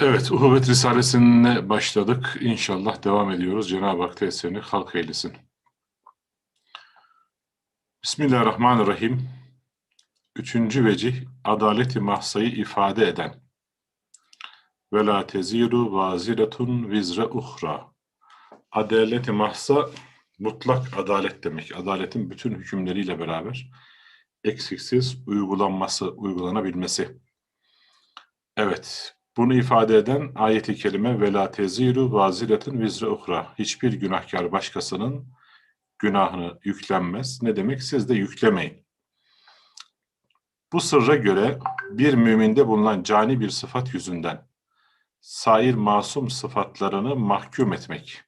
Evet, Uhuvvet Risalesi'ne başladık. İnşallah devam ediyoruz. Cenab-ı Hak tesirini halk eylesin. Bismillahirrahmanirrahim. Üçüncü vecih, adaleti mahsayı ifade eden. Ve la teziru vaziretun vizre uhra. Adaleti mahsa, mutlak adalet demek. Adaletin bütün hükümleriyle beraber eksiksiz uygulanması, uygulanabilmesi. Evet, bunu ifade eden ayeti kerime ve la teziru vaziretun vizre uhra. Hiçbir günahkar başkasının günahını yüklenmez. Ne demek? Siz de yüklemeyin. Bu sırra göre bir müminde bulunan cani bir sıfat yüzünden sair masum sıfatlarını mahkum etmek,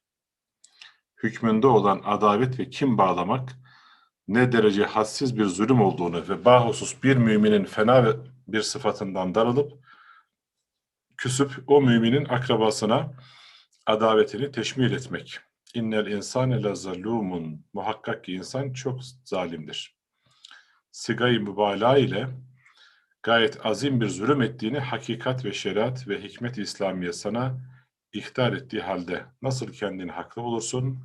hükmünde olan adavet ve kim bağlamak ne derece hadsiz bir zulüm olduğunu ve bahusus bir müminin fena bir sıfatından darılıp küsüp o müminin akrabasına adavetini teşmil etmek. İnnel insane lazzalumun. Muhakkak ki insan çok zalimdir. Sigay mübalağa ile gayet azim bir zulüm ettiğini hakikat ve şeriat ve hikmet İslamiye sana ihtar ettiği halde nasıl kendini haklı bulursun?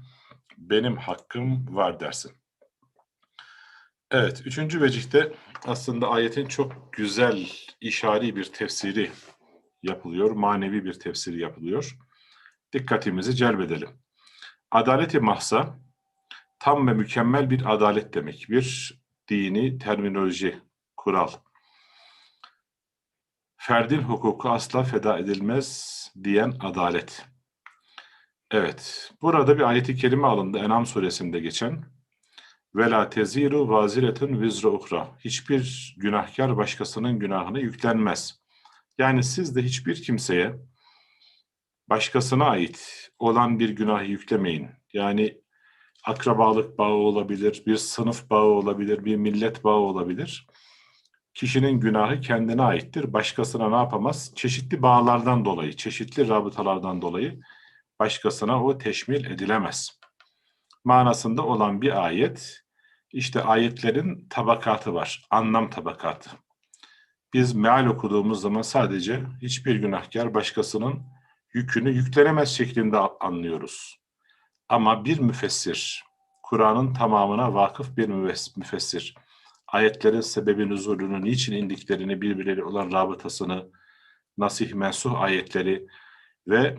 Benim hakkım var dersin. Evet, üçüncü vecihte aslında ayetin çok güzel işari bir tefsiri yapılıyor, manevi bir tefsiri yapılıyor. Dikkatimizi celbedelim. Adaleti mahsa tam ve mükemmel bir adalet demek. Bir dini terminoloji, kural. Ferdin hukuku asla feda edilmez diyen adalet. Evet, burada bir ayeti kelime alındı Enam suresinde geçen. Ve la teziru vaziretun vizra uhra. Hiçbir günahkar başkasının günahını yüklenmez. Yani siz de hiçbir kimseye başkasına ait olan bir günahı yüklemeyin. Yani akrabalık bağı olabilir, bir sınıf bağı olabilir, bir millet bağı olabilir. Kişinin günahı kendine aittir. Başkasına ne yapamaz? Çeşitli bağlardan dolayı, çeşitli rabıtalardan dolayı başkasına o teşmil edilemez. Manasında olan bir ayet, işte ayetlerin tabakatı var, anlam tabakatı. Biz meal okuduğumuz zaman sadece hiçbir günahkar başkasının yükünü yüklenemez şeklinde anlıyoruz. Ama bir müfessir, Kur'an'ın tamamına vakıf bir müfessir, ayetlerin sebebi nüzulünü, niçin indiklerini, birbirleri olan rabıtasını, nasih mensuh ayetleri ve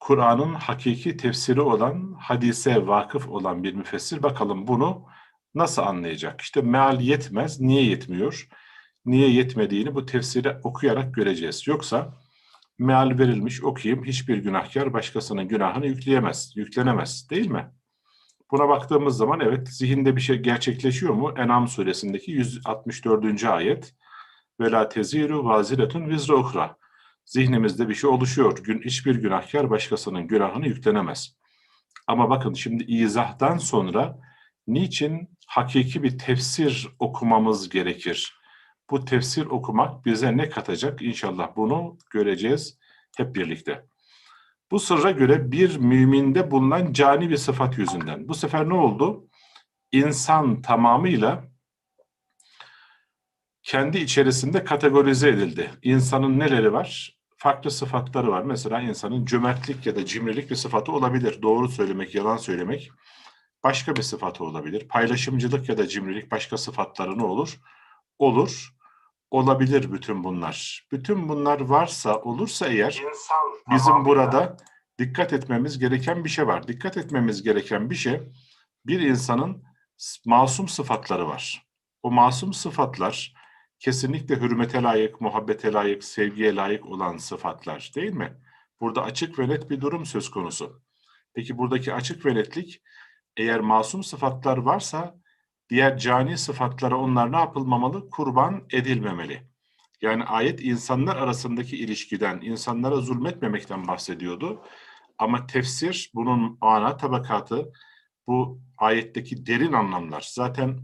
Kur'an'ın hakiki tefsiri olan, hadise vakıf olan bir müfessir bakalım bunu nasıl anlayacak? İşte meal yetmez, niye yetmiyor? Niye yetmediğini bu tefsiri okuyarak göreceğiz. Yoksa meal verilmiş okuyayım hiçbir günahkar başkasının günahını yükleyemez, yüklenemez değil mi? Buna baktığımız zaman evet zihinde bir şey gerçekleşiyor mu? Enam suresindeki 164. ayet ve la teziru vaziretun vizra ukra. Zihnimizde bir şey oluşuyor. Gün, hiçbir günahkar başkasının günahını yüklenemez. Ama bakın şimdi izahtan sonra niçin hakiki bir tefsir okumamız gerekir? Bu tefsir okumak bize ne katacak? İnşallah bunu göreceğiz hep birlikte. Bu sırra göre bir müminde bulunan cani bir sıfat yüzünden. Bu sefer ne oldu? İnsan tamamıyla kendi içerisinde kategorize edildi. İnsanın neleri var? Farklı sıfatları var. Mesela insanın cömertlik ya da cimrilik bir sıfatı olabilir. Doğru söylemek, yalan söylemek başka bir sıfatı olabilir. Paylaşımcılık ya da cimrilik başka sıfatları ne olur? Olur. Olabilir bütün bunlar. Bütün bunlar varsa, olursa eğer bizim burada dikkat etmemiz gereken bir şey var. Dikkat etmemiz gereken bir şey bir insanın masum sıfatları var. O masum sıfatlar kesinlikle hürmete layık, muhabbete layık, sevgiye layık olan sıfatlar değil mi? Burada açık ve net bir durum söz konusu. Peki buradaki açık ve netlik eğer masum sıfatlar varsa diğer cani sıfatlara onlar ne yapılmamalı? Kurban edilmemeli. Yani ayet insanlar arasındaki ilişkiden, insanlara zulmetmemekten bahsediyordu. Ama tefsir bunun ana tabakatı, bu ayetteki derin anlamlar. Zaten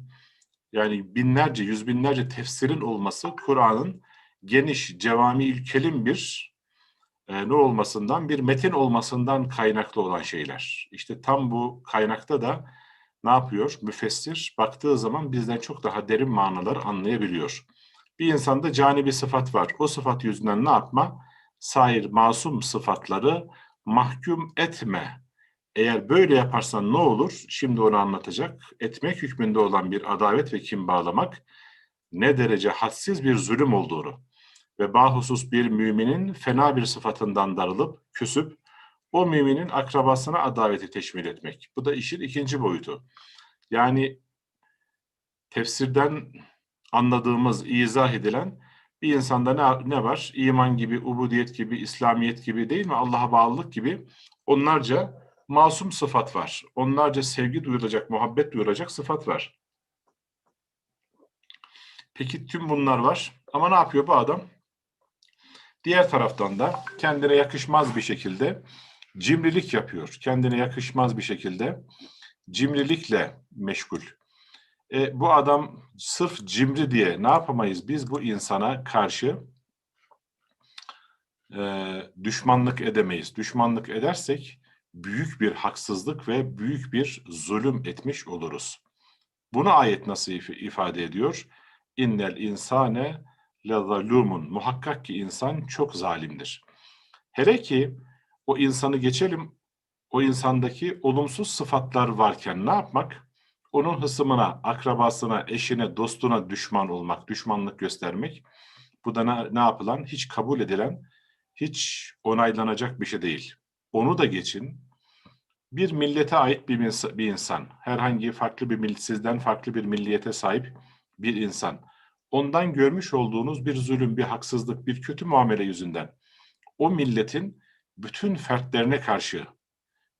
yani binlerce, yüz binlerce tefsirin olması Kur'an'ın geniş, cevami kelim bir e, ne olmasından, bir metin olmasından kaynaklı olan şeyler. İşte tam bu kaynakta da ne yapıyor? Müfessir baktığı zaman bizden çok daha derin manalar anlayabiliyor. Bir insanda cani bir sıfat var. O sıfat yüzünden ne yapma? sair masum sıfatları mahkum etme. Eğer böyle yaparsan ne olur? Şimdi onu anlatacak. Etmek hükmünde olan bir adalet ve kim bağlamak ne derece hadsiz bir zulüm olduğunu ve bahusus bir müminin fena bir sıfatından darılıp, küsüp, o müminin akrabasına adaveti teşmil etmek. Bu da işin ikinci boyutu. Yani tefsirden anladığımız, izah edilen bir insanda ne, ne var? İman gibi, ubudiyet gibi, İslamiyet gibi değil mi? Allah'a bağlılık gibi onlarca masum sıfat var. Onlarca sevgi duyulacak, muhabbet duyulacak sıfat var. Peki tüm bunlar var. Ama ne yapıyor bu adam? Diğer taraftan da kendine yakışmaz bir şekilde cimrilik yapıyor. Kendine yakışmaz bir şekilde cimrilikle meşgul. E, bu adam sırf cimri diye ne yapamayız? Biz bu insana karşı e, düşmanlık edemeyiz. Düşmanlık edersek büyük bir haksızlık ve büyük bir zulüm etmiş oluruz. Bunu ayet nasıl if ifade ediyor? İnnel insane lezalumun. Muhakkak ki insan çok zalimdir. Hele ki o insanı geçelim, o insandaki olumsuz sıfatlar varken ne yapmak? Onun hısımına, akrabasına, eşine, dostuna düşman olmak, düşmanlık göstermek. Bu da ne, ne yapılan? Hiç kabul edilen, hiç onaylanacak bir şey değil. Onu da geçin. Bir millete ait bir, bir insan, herhangi farklı bir millet, sizden farklı bir milliyete sahip bir insan ondan görmüş olduğunuz bir zulüm, bir haksızlık, bir kötü muamele yüzünden o milletin bütün fertlerine karşı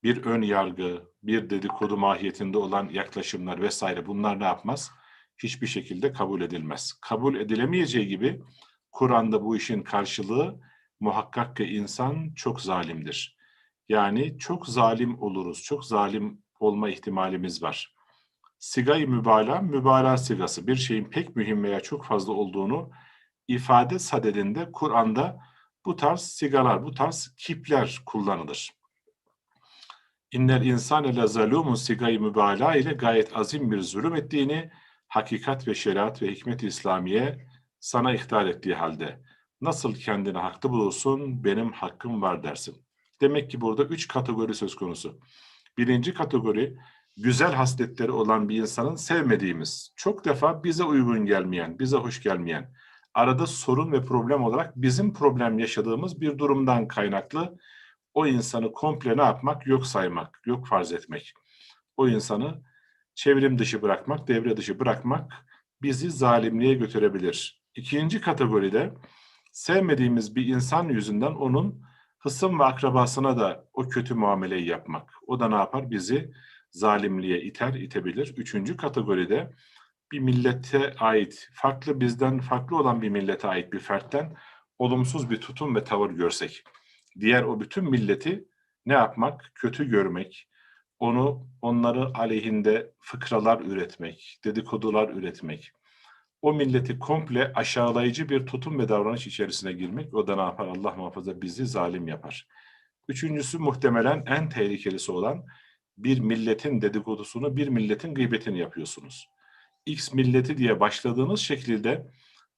bir ön yargı, bir dedikodu mahiyetinde olan yaklaşımlar vesaire bunlar ne yapmaz? Hiçbir şekilde kabul edilmez. Kabul edilemeyeceği gibi Kur'an'da bu işin karşılığı muhakkak ki insan çok zalimdir. Yani çok zalim oluruz, çok zalim olma ihtimalimiz var. Sigayı mübalağa, mübalağa sigası bir şeyin pek mühim veya çok fazla olduğunu ifade sadedinde Kur'an'da bu tarz sigalar, bu tarz kipler kullanılır. İnnel insane le zalumun sigayı mübalağa ile gayet azim bir zulüm ettiğini hakikat ve şeriat ve hikmet İslamiye sana ihtar ettiği halde nasıl kendini haklı bulursun benim hakkım var dersin. Demek ki burada üç kategori söz konusu. Birinci kategori güzel hasletleri olan bir insanın sevmediğimiz, çok defa bize uygun gelmeyen, bize hoş gelmeyen, arada sorun ve problem olarak bizim problem yaşadığımız bir durumdan kaynaklı o insanı komple ne yapmak? Yok saymak, yok farz etmek. O insanı çevrim dışı bırakmak, devre dışı bırakmak bizi zalimliğe götürebilir. İkinci kategoride sevmediğimiz bir insan yüzünden onun hısım ve akrabasına da o kötü muameleyi yapmak. O da ne yapar? Bizi zalimliğe iter, itebilir. Üçüncü kategoride bir millete ait, farklı bizden farklı olan bir millete ait bir fertten olumsuz bir tutum ve tavır görsek, diğer o bütün milleti ne yapmak? Kötü görmek, onu onları aleyhinde fıkralar üretmek, dedikodular üretmek, o milleti komple aşağılayıcı bir tutum ve davranış içerisine girmek, o da ne yapar? Allah muhafaza bizi zalim yapar. Üçüncüsü muhtemelen en tehlikelisi olan bir milletin dedikodusunu, bir milletin gıybetini yapıyorsunuz. X milleti diye başladığınız şekilde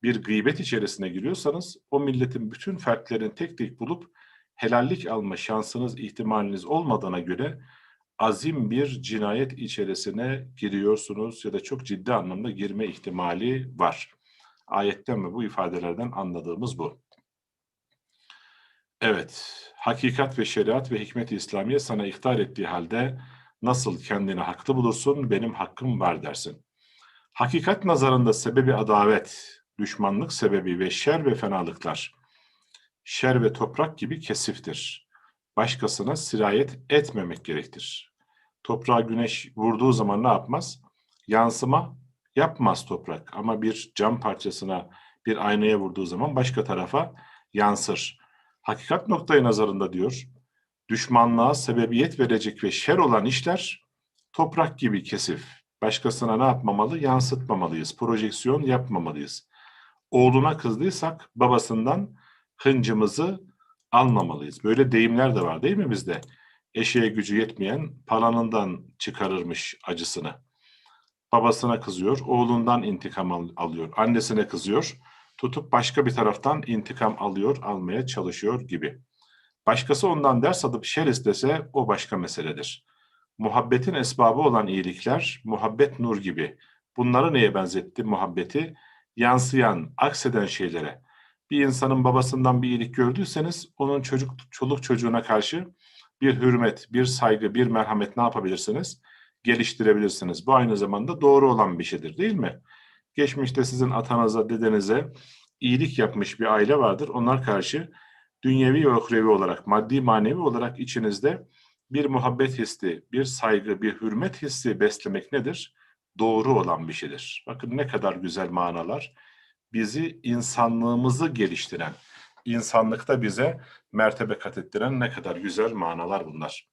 bir gıybet içerisine giriyorsanız o milletin bütün fertlerini tek tek bulup helallik alma şansınız, ihtimaliniz olmadığına göre azim bir cinayet içerisine giriyorsunuz ya da çok ciddi anlamda girme ihtimali var. Ayetten ve bu ifadelerden anladığımız bu. Evet, hakikat ve şeriat ve hikmet-i İslamiye sana ihtar ettiği halde nasıl kendini haklı bulursun, benim hakkım var dersin. Hakikat nazarında sebebi adavet, düşmanlık sebebi ve şer ve fenalıklar, şer ve toprak gibi kesiftir. Başkasına sirayet etmemek gerektir. Toprağa güneş vurduğu zaman ne yapmaz? Yansıma yapmaz toprak ama bir cam parçasına, bir aynaya vurduğu zaman başka tarafa yansır. Hakikat noktayı nazarında diyor, düşmanlığa sebebiyet verecek ve şer olan işler toprak gibi kesif. Başkasına ne yapmamalı? Yansıtmamalıyız. Projeksiyon yapmamalıyız. Oğluna kızdıysak babasından hıncımızı almamalıyız. Böyle deyimler de var değil mi bizde? Eşeğe gücü yetmeyen palanından çıkarırmış acısını. Babasına kızıyor, oğlundan intikam alıyor. Annesine kızıyor, tutup başka bir taraftan intikam alıyor, almaya çalışıyor gibi. Başkası ondan ders alıp şer istese o başka meseledir. Muhabbetin esbabı olan iyilikler, muhabbet nur gibi. Bunları neye benzetti muhabbeti? Yansıyan, akseden şeylere. Bir insanın babasından bir iyilik gördüyseniz onun çocuk, çoluk çocuğuna karşı bir hürmet, bir saygı, bir merhamet ne yapabilirsiniz? Geliştirebilirsiniz. Bu aynı zamanda doğru olan bir şeydir değil mi? Geçmişte sizin atanıza, dedenize iyilik yapmış bir aile vardır. Onlar karşı dünyevi ve uhrevi olarak, maddi manevi olarak içinizde bir muhabbet hissi, bir saygı, bir hürmet hissi beslemek nedir? Doğru olan bir şeydir. Bakın ne kadar güzel manalar. Bizi, insanlığımızı geliştiren, insanlıkta bize mertebe kat ettiren ne kadar güzel manalar bunlar.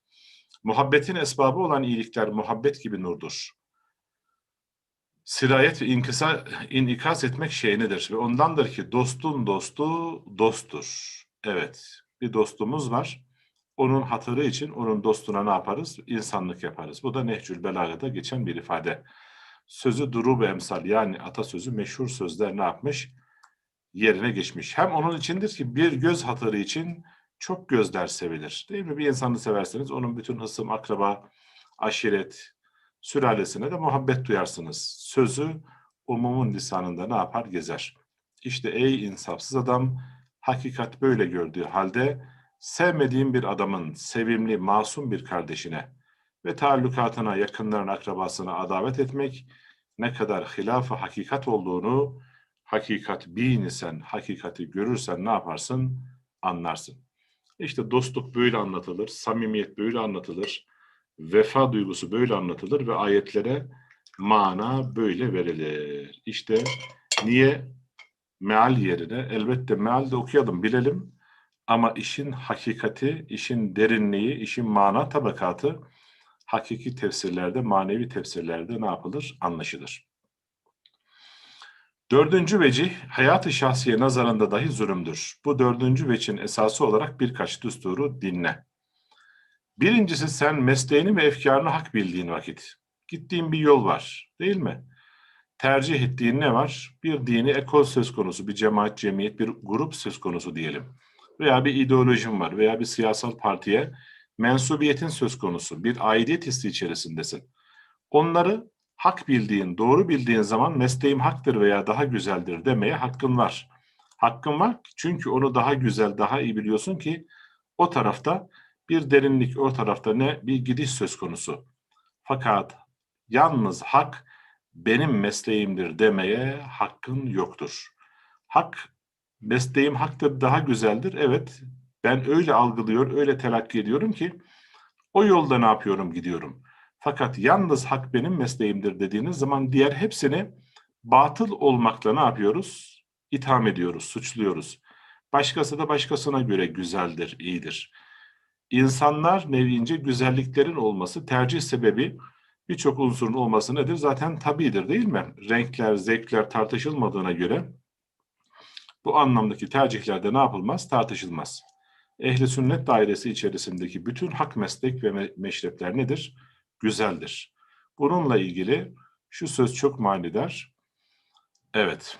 Muhabbetin esbabı olan iyilikler muhabbet gibi nurdur. Sirayet ve inkısa, inikas etmek şeyinidir ve ondandır ki dostun dostu dosttur. Evet, bir dostumuz var. Onun hatırı için onun dostuna ne yaparız? İnsanlık yaparız. Bu da Nehcül Belaga'da geçen bir ifade. Sözü duru emsal yani atasözü meşhur sözler ne yapmış? Yerine geçmiş. Hem onun içindir ki bir göz hatırı için çok gözler sevilir. Değil mi? Bir insanı severseniz onun bütün hısım, akraba, aşiret, sülalesine de muhabbet duyarsınız. Sözü umumun lisanında ne yapar? Gezer. İşte ey insafsız adam hakikat böyle gördüğü halde sevmediğin bir adamın sevimli, masum bir kardeşine ve taallukatına, yakınlarına, akrabasına adavet etmek ne kadar hilaf hakikat olduğunu hakikat bin isen, hakikati görürsen ne yaparsın? Anlarsın. İşte dostluk böyle anlatılır, samimiyet böyle anlatılır, vefa duygusu böyle anlatılır ve ayetlere mana böyle verilir. İşte niye meal yerine elbette meal de okuyalım, bilelim ama işin hakikati, işin derinliği, işin mana tabakatı hakiki tefsirlerde, manevi tefsirlerde ne yapılır? Anlaşılır. Dördüncü vecih, hayat-ı şahsiye nazarında dahi zulümdür. Bu dördüncü vechin esası olarak birkaç düsturu dinle. Birincisi sen mesleğini ve efkarını hak bildiğin vakit. Gittiğin bir yol var, değil mi? Tercih ettiğin ne var? Bir dini ekol söz konusu, bir cemaat, cemiyet, bir grup söz konusu diyelim. Veya bir ideolojin var veya bir siyasal partiye mensubiyetin söz konusu, bir aidiyet hissi içerisindesin. Onları hak bildiğin, doğru bildiğin zaman mesleğim haktır veya daha güzeldir demeye hakkın var. Hakkın var çünkü onu daha güzel, daha iyi biliyorsun ki o tarafta bir derinlik, o tarafta ne? Bir gidiş söz konusu. Fakat yalnız hak benim mesleğimdir demeye hakkın yoktur. Hak, mesleğim haktır, daha güzeldir. Evet, ben öyle algılıyor, öyle telakki ediyorum ki o yolda ne yapıyorum, gidiyorum. Fakat yalnız hak benim mesleğimdir dediğiniz zaman diğer hepsini batıl olmakla ne yapıyoruz? İtham ediyoruz, suçluyoruz. Başkası da başkasına göre güzeldir, iyidir. İnsanlar nevince güzelliklerin olması tercih sebebi birçok unsurun olması nedir? Zaten tabidir değil mi? Renkler, zevkler tartışılmadığına göre bu anlamdaki tercihlerde ne yapılmaz? Tartışılmaz. Ehli sünnet dairesi içerisindeki bütün hak meslek ve meşrepler nedir? Güzeldir. Bununla ilgili şu söz çok manidar. Evet.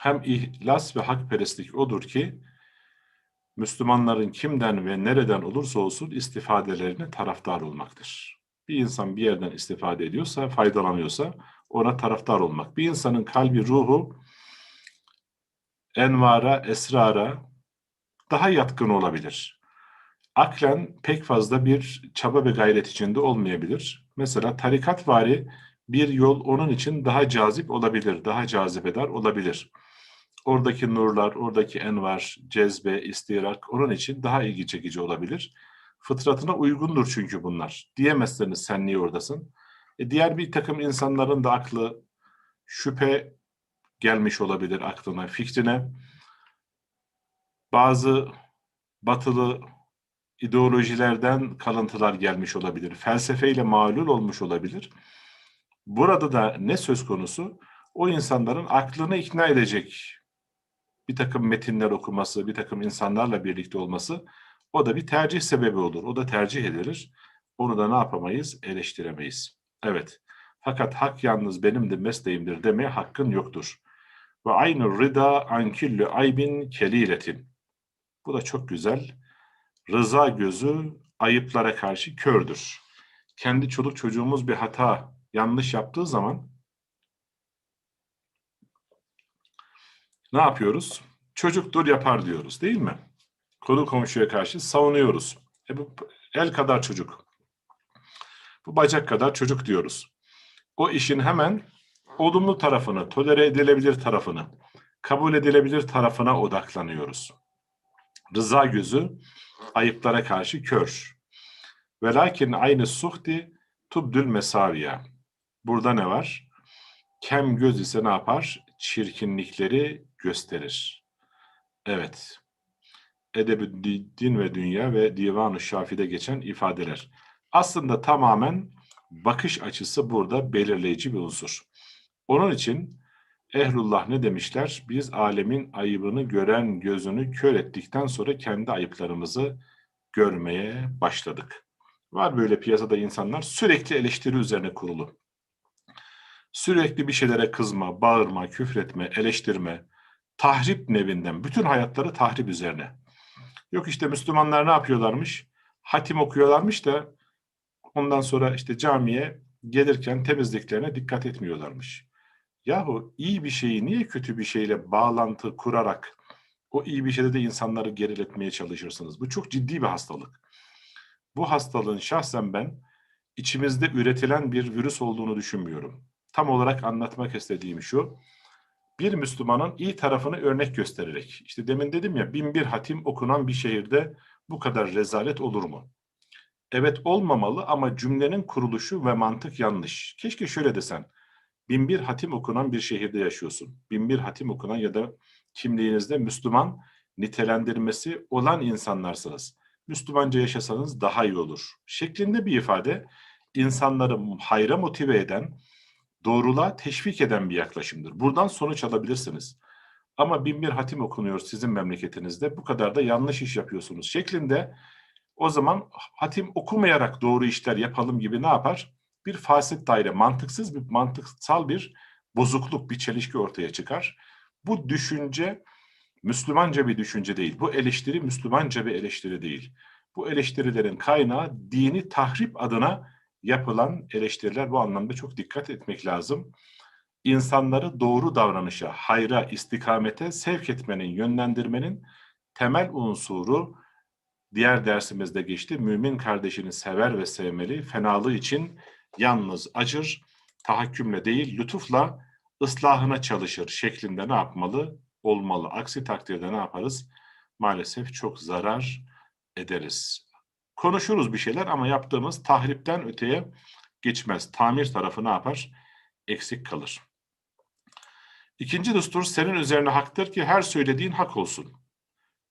Hem ihlas ve hakperestlik odur ki Müslümanların kimden ve nereden olursa olsun istifadelerine taraftar olmaktır. Bir insan bir yerden istifade ediyorsa, faydalanıyorsa ona taraftar olmak. Bir insanın kalbi, ruhu envara, esrara daha yatkın olabilir. Aklen pek fazla bir çaba ve gayret içinde olmayabilir. Mesela tarikat vari bir yol onun için daha cazip olabilir, daha cazibedar olabilir. Oradaki nurlar, oradaki envar, cezbe, istirak onun için daha ilgi çekici olabilir. Fıtratına uygundur çünkü bunlar. Diyemezseniz sen niye oradasın? E diğer bir takım insanların da aklı şüphe gelmiş olabilir aklına, fikrine. Bazı batılı ideolojilerden kalıntılar gelmiş olabilir. Felsefeyle malul olmuş olabilir. Burada da ne söz konusu? O insanların aklını ikna edecek bir takım metinler okuması, bir takım insanlarla birlikte olması o da bir tercih sebebi olur. O da tercih edilir. Onu da ne yapamayız? Eleştiremeyiz. Evet. Fakat hak yalnız benim de mesleğimdir demeye hakkın yoktur. Ve aynı rıda an küllü aybin keliletin. Bu da çok güzel. Rıza gözü ayıplara karşı kördür. Kendi çoluk çocuğumuz bir hata, yanlış yaptığı zaman ne yapıyoruz? Çocuktur yapar diyoruz değil mi? Konu komşuya karşı savunuyoruz. E bu el kadar çocuk. Bu bacak kadar çocuk diyoruz. O işin hemen olumlu tarafını, tolere edilebilir tarafını, kabul edilebilir tarafına odaklanıyoruz. Rıza gözü ayıplara karşı kör. Velakin aynı suhti tubdül mesaviya. Burada ne var? Kem göz ise ne yapar? Çirkinlikleri gösterir. Evet. Edeb-i Din ve Dünya ve Divan-ı Şafi'de geçen ifadeler. Aslında tamamen bakış açısı burada belirleyici bir unsur. Onun için Ehlullah ne demişler? Biz alemin ayıbını gören gözünü kör ettikten sonra kendi ayıplarımızı görmeye başladık. Var böyle piyasada insanlar sürekli eleştiri üzerine kurulu. Sürekli bir şeylere kızma, bağırma, küfretme, eleştirme, tahrip nevinden, bütün hayatları tahrip üzerine. Yok işte Müslümanlar ne yapıyorlarmış? Hatim okuyorlarmış da ondan sonra işte camiye gelirken temizliklerine dikkat etmiyorlarmış. Yahu iyi bir şeyi niye kötü bir şeyle bağlantı kurarak o iyi bir şeyde de insanları geriletmeye çalışırsınız? Bu çok ciddi bir hastalık. Bu hastalığın şahsen ben içimizde üretilen bir virüs olduğunu düşünmüyorum. Tam olarak anlatmak istediğim şu. Bir Müslümanın iyi tarafını örnek göstererek. işte demin dedim ya bin bir hatim okunan bir şehirde bu kadar rezalet olur mu? Evet olmamalı ama cümlenin kuruluşu ve mantık yanlış. Keşke şöyle desen. Bin bir hatim okunan bir şehirde yaşıyorsun. Bin bir hatim okunan ya da kimliğinizde Müslüman nitelendirmesi olan insanlarsınız. Müslümanca yaşasanız daha iyi olur. Şeklinde bir ifade insanları hayra motive eden, doğruluğa teşvik eden bir yaklaşımdır. Buradan sonuç alabilirsiniz. Ama bin bir hatim okunuyor sizin memleketinizde. Bu kadar da yanlış iş yapıyorsunuz şeklinde o zaman hatim okumayarak doğru işler yapalım gibi ne yapar? Bir fasit daire, mantıksız bir mantıksal bir bozukluk, bir çelişki ortaya çıkar. Bu düşünce Müslümanca bir düşünce değil. Bu eleştiri Müslümanca bir eleştiri değil. Bu eleştirilerin kaynağı dini tahrip adına yapılan eleştiriler bu anlamda çok dikkat etmek lazım. İnsanları doğru davranışa, hayra, istikamete sevk etmenin, yönlendirmenin temel unsuru diğer dersimizde geçti. Mümin kardeşini sever ve sevmeli. Fenalığı için yalnız acır, tahakkümle değil lütufla ıslahına çalışır şeklinde ne yapmalı? Olmalı. Aksi takdirde ne yaparız? Maalesef çok zarar ederiz. Konuşuruz bir şeyler ama yaptığımız tahripten öteye geçmez. Tamir tarafı ne yapar? Eksik kalır. İkinci düstur senin üzerine haktır ki her söylediğin hak olsun.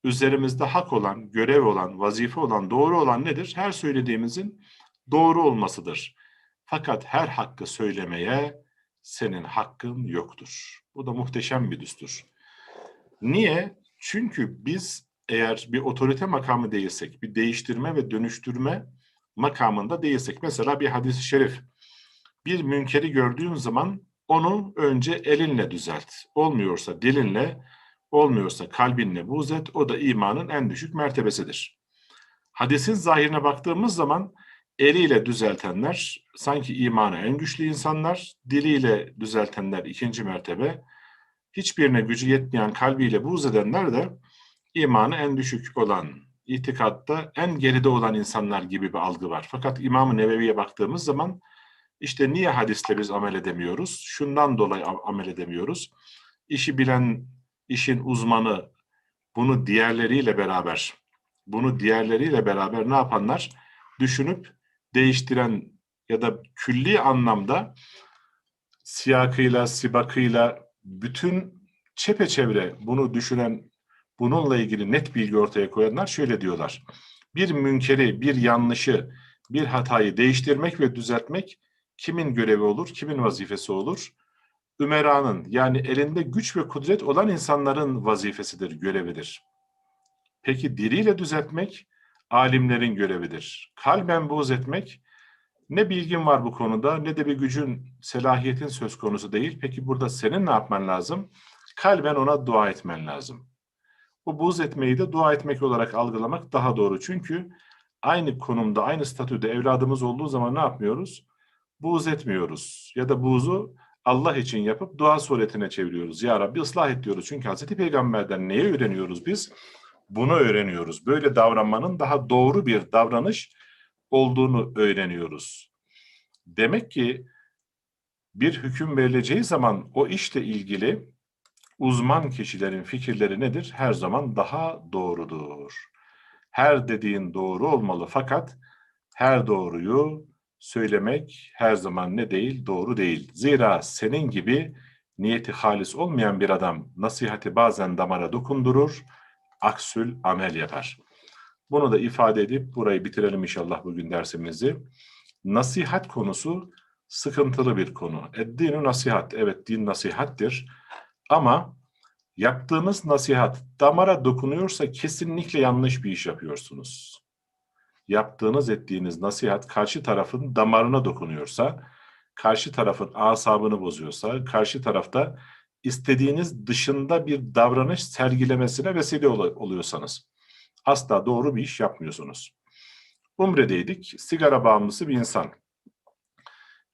Üzerimizde hak olan, görev olan, vazife olan, doğru olan nedir? Her söylediğimizin doğru olmasıdır. Fakat her hakkı söylemeye senin hakkın yoktur. Bu da muhteşem bir düstur. Niye? Çünkü biz eğer bir otorite makamı değilsek, bir değiştirme ve dönüştürme makamında değilsek, mesela bir hadis-i şerif, bir münkeri gördüğün zaman onu önce elinle düzelt. Olmuyorsa dilinle, olmuyorsa kalbinle buz et, o da imanın en düşük mertebesidir. Hadisin zahirine baktığımız zaman eliyle düzeltenler sanki imanı en güçlü insanlar, diliyle düzeltenler ikinci mertebe, hiçbirine gücü yetmeyen kalbiyle buz edenler de imanı en düşük olan, itikatta en geride olan insanlar gibi bir algı var. Fakat İmam-ı Nevevi'ye baktığımız zaman işte niye hadisle biz amel edemiyoruz? Şundan dolayı amel edemiyoruz. İşi bilen, işin uzmanı bunu diğerleriyle beraber, bunu diğerleriyle beraber ne yapanlar? Düşünüp değiştiren ya da külli anlamda siyakıyla, sibakıyla bütün çepeçevre bunu düşünen, bununla ilgili net bilgi ortaya koyanlar şöyle diyorlar. Bir münkeri, bir yanlışı, bir hatayı değiştirmek ve düzeltmek kimin görevi olur, kimin vazifesi olur? Ümera'nın yani elinde güç ve kudret olan insanların vazifesidir, görevidir. Peki diriyle düzeltmek alimlerin görevidir. Kalben buğz etmek ne bilgin var bu konuda ne de bir gücün, selahiyetin söz konusu değil. Peki burada senin ne yapman lazım? kalben ona dua etmen lazım. Bu buğz etmeyi de dua etmek olarak algılamak daha doğru. Çünkü aynı konumda, aynı statüde evladımız olduğu zaman ne yapmıyoruz? Buğz etmiyoruz. Ya da buğzu Allah için yapıp dua suretine çeviriyoruz. Ya Rabbi ıslah et diyoruz. Çünkü Hazreti Peygamber'den neye öğreniyoruz biz? Bunu öğreniyoruz. Böyle davranmanın daha doğru bir davranış olduğunu öğreniyoruz. Demek ki bir hüküm verileceği zaman o işle ilgili uzman kişilerin fikirleri nedir? Her zaman daha doğrudur. Her dediğin doğru olmalı fakat her doğruyu söylemek her zaman ne değil? Doğru değil. Zira senin gibi niyeti halis olmayan bir adam nasihati bazen damara dokundurur, aksül amel yapar. Bunu da ifade edip burayı bitirelim inşallah bugün dersimizi. Nasihat konusu sıkıntılı bir konu. Eddinu nasihat. Evet din nasihattir. Ama yaptığınız nasihat damara dokunuyorsa kesinlikle yanlış bir iş yapıyorsunuz. Yaptığınız ettiğiniz nasihat karşı tarafın damarına dokunuyorsa, karşı tarafın asabını bozuyorsa, karşı tarafta istediğiniz dışında bir davranış sergilemesine vesile oluyorsanız asla doğru bir iş yapmıyorsunuz. Umre'deydik. Sigara bağımlısı bir insan.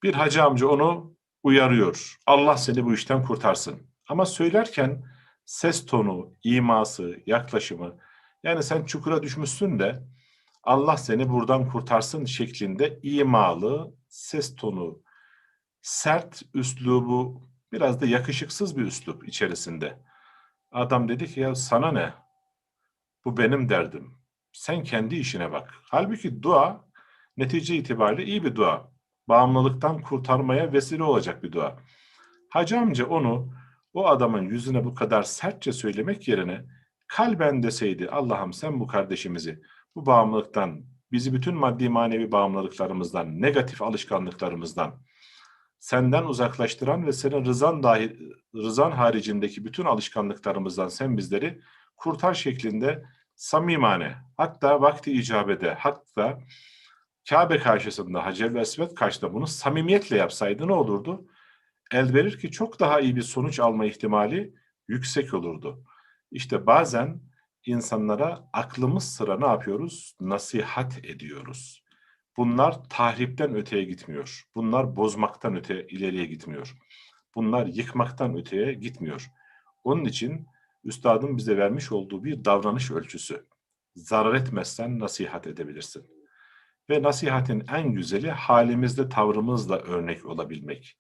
Bir hacı amca onu uyarıyor. Allah seni bu işten kurtarsın. Ama söylerken ses tonu, iması, yaklaşımı yani sen çukura düşmüşsün de Allah seni buradan kurtarsın şeklinde imalı, ses tonu, sert üslubu, biraz da yakışıksız bir üslup içerisinde. Adam dedi ki ya sana ne? Bu benim derdim. Sen kendi işine bak. Halbuki dua netice itibariyle iyi bir dua. Bağımlılıktan kurtarmaya vesile olacak bir dua. Hacı amca onu o adamın yüzüne bu kadar sertçe söylemek yerine kalben deseydi Allah'ım sen bu kardeşimizi bu bağımlılıktan, bizi bütün maddi manevi bağımlılıklarımızdan, negatif alışkanlıklarımızdan, senden uzaklaştıran ve senin rızan dahi, rızan haricindeki bütün alışkanlıklarımızdan sen bizleri kurtar şeklinde samimane, hatta vakti icabede, hatta Kabe karşısında, Hacer ve Esved karşısında bunu samimiyetle yapsaydı ne olurdu? El verir ki çok daha iyi bir sonuç alma ihtimali yüksek olurdu. İşte bazen insanlara aklımız sıra ne yapıyoruz? Nasihat ediyoruz. Bunlar tahripten öteye gitmiyor. Bunlar bozmaktan öte ileriye gitmiyor. Bunlar yıkmaktan öteye gitmiyor. Onun için üstadın bize vermiş olduğu bir davranış ölçüsü. Zarar etmezsen nasihat edebilirsin. Ve nasihatin en güzeli halimizde, tavrımızla örnek olabilmek.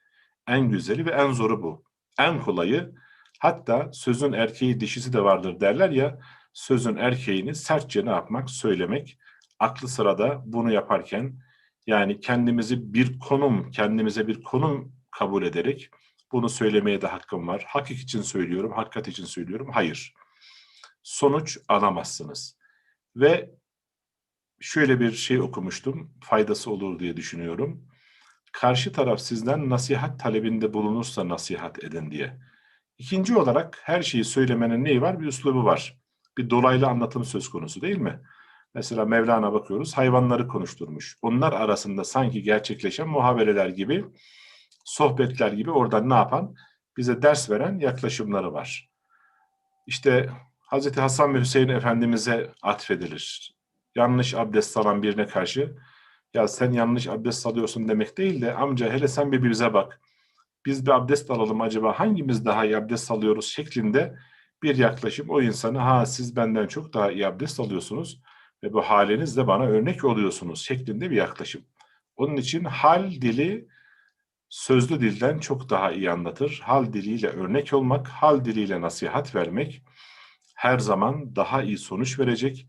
En güzeli ve en zoru bu. En kolayı hatta sözün erkeği dişisi de vardır derler ya sözün erkeğini sertçe ne yapmak, söylemek. Aklı sırada bunu yaparken yani kendimizi bir konum, kendimize bir konum kabul ederek bunu söylemeye de hakkım var. Hakik için söylüyorum, hakikat için söylüyorum. Hayır. Sonuç alamazsınız. Ve şöyle bir şey okumuştum, faydası olur diye düşünüyorum. Karşı taraf sizden nasihat talebinde bulunursa nasihat edin diye. İkinci olarak her şeyi söylemenin neyi var? Bir üslubu var bir dolaylı anlatım söz konusu değil mi? Mesela Mevlana bakıyoruz hayvanları konuşturmuş. Onlar arasında sanki gerçekleşen muhabereler gibi, sohbetler gibi oradan ne yapan? Bize ders veren yaklaşımları var. İşte Hazreti Hasan ve Hüseyin Efendimiz'e atfedilir. Yanlış abdest alan birine karşı ya sen yanlış abdest alıyorsun demek değil de amca hele sen bir bize bak. Biz bir abdest alalım acaba hangimiz daha iyi abdest alıyoruz şeklinde bir yaklaşım o insanı ha siz benden çok daha iyi abdest alıyorsunuz ve bu halinizle bana örnek oluyorsunuz şeklinde bir yaklaşım. Onun için hal dili sözlü dilden çok daha iyi anlatır. Hal diliyle örnek olmak, hal diliyle nasihat vermek her zaman daha iyi sonuç verecek,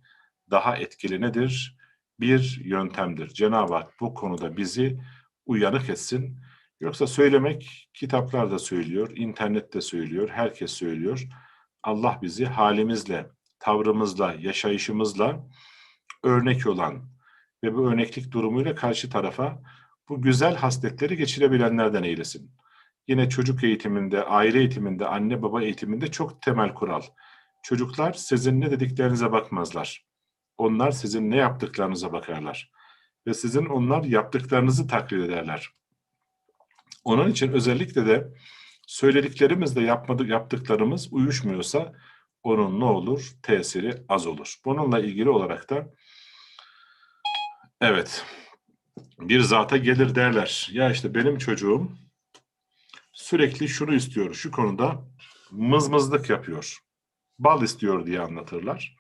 daha etkili nedir? Bir yöntemdir. Cenab-ı Hak bu konuda bizi uyanık etsin. Yoksa söylemek kitaplarda söylüyor, internette söylüyor, herkes söylüyor. Allah bizi halimizle, tavrımızla, yaşayışımızla örnek olan ve bu örneklik durumuyla karşı tarafa bu güzel hasletleri geçirebilenlerden eylesin. Yine çocuk eğitiminde, aile eğitiminde, anne baba eğitiminde çok temel kural. Çocuklar sizin ne dediklerinize bakmazlar. Onlar sizin ne yaptıklarınıza bakarlar. Ve sizin onlar yaptıklarınızı taklit ederler. Onun için özellikle de söylediklerimizle yapmadık yaptıklarımız uyuşmuyorsa onun ne olur? Tesiri az olur. Bununla ilgili olarak da evet bir zata gelir derler. Ya işte benim çocuğum sürekli şunu istiyor, şu konuda mızmızlık yapıyor. Bal istiyor diye anlatırlar.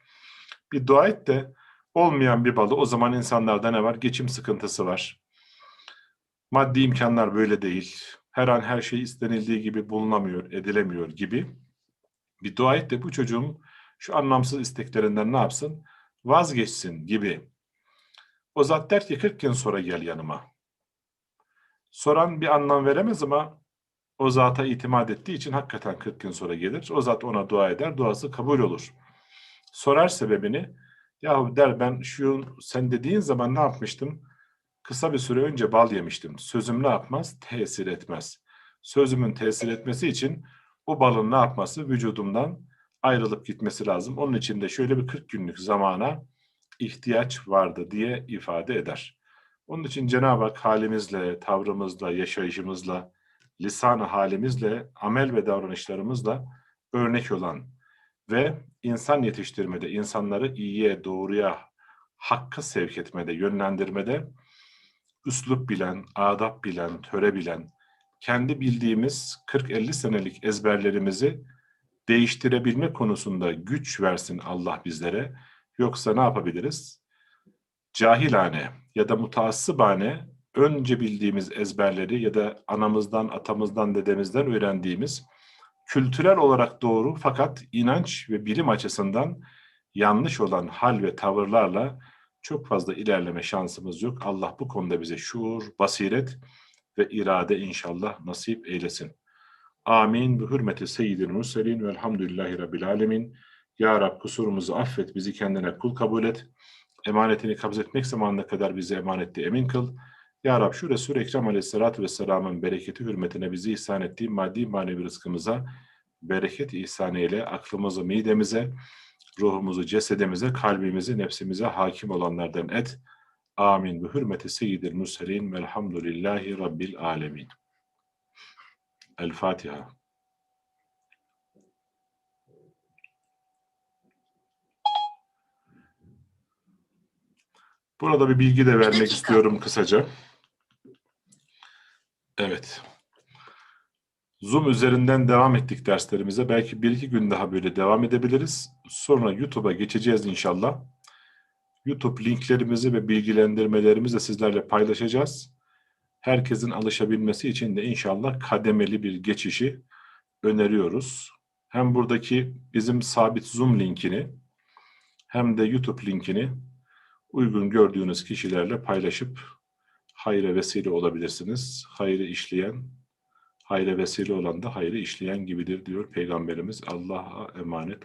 Bir dua et de olmayan bir balı o zaman insanlarda ne var? Geçim sıkıntısı var. Maddi imkanlar böyle değil. Her an her şey istenildiği gibi bulunamıyor, edilemiyor gibi. Bir dua et de bu çocuğum şu anlamsız isteklerinden ne yapsın? Vazgeçsin gibi. O zat der ki 40 gün sonra gel yanıma. Soran bir anlam veremez ama o zata itimat ettiği için hakikaten 40 gün sonra gelir. O zat ona dua eder, duası kabul olur. Sorar sebebini, yahu der ben şu sen dediğin zaman ne yapmıştım? Kısa bir süre önce bal yemiştim. Sözüm ne yapmaz? Tesir etmez. Sözümün tesir etmesi için o balın ne yapması? Vücudumdan ayrılıp gitmesi lazım. Onun için de şöyle bir 40 günlük zamana ihtiyaç vardı diye ifade eder. Onun için Cenab-ı Hak halimizle, tavrımızla, yaşayışımızla, lisan halimizle, amel ve davranışlarımızla örnek olan ve insan yetiştirmede, insanları iyiye, doğruya, hakka sevk etmede, yönlendirmede üslup bilen, adap bilen, töre bilen, kendi bildiğimiz 40-50 senelik ezberlerimizi değiştirebilme konusunda güç versin Allah bizlere. Yoksa ne yapabiliriz? Cahilane ya da mutaassıbane önce bildiğimiz ezberleri ya da anamızdan, atamızdan, dedemizden öğrendiğimiz kültürel olarak doğru fakat inanç ve bilim açısından yanlış olan hal ve tavırlarla çok fazla ilerleme şansımız yok. Allah bu konuda bize şuur, basiret ve irade inşallah nasip eylesin. Amin. Bu hürmeti seyyidil murselin velhamdülillahi rabbil alemin. Ya Rab kusurumuzu affet, bizi kendine kul kabul et. Emanetini kabz etmek zamanına kadar bizi emanette emin kıl. Ya Rab şu Resul-i Ekrem aleyhissalatü vesselamın bereketi hürmetine bizi ihsan ettiği maddi manevi rızkımıza bereket ihsan eyle, aklımızı midemize, ruhumuzu cesedimize, kalbimizi, nefsimize hakim olanlardan et. Amin. Bu hürmeti seyyidil murselin velhamdülillahi rabbil alemin. El Fatiha. Burada bir bilgi de vermek istiyorum kısaca. Evet. Zoom üzerinden devam ettik derslerimize. Belki bir iki gün daha böyle devam edebiliriz. Sonra YouTube'a geçeceğiz inşallah. YouTube linklerimizi ve bilgilendirmelerimizi de sizlerle paylaşacağız. Herkesin alışabilmesi için de inşallah kademeli bir geçişi öneriyoruz. Hem buradaki bizim sabit Zoom linkini hem de YouTube linkini uygun gördüğünüz kişilerle paylaşıp hayra vesile olabilirsiniz. Hayrı işleyen, hayra vesile olan da hayrı işleyen gibidir diyor Peygamberimiz. Allah'a emanet olun.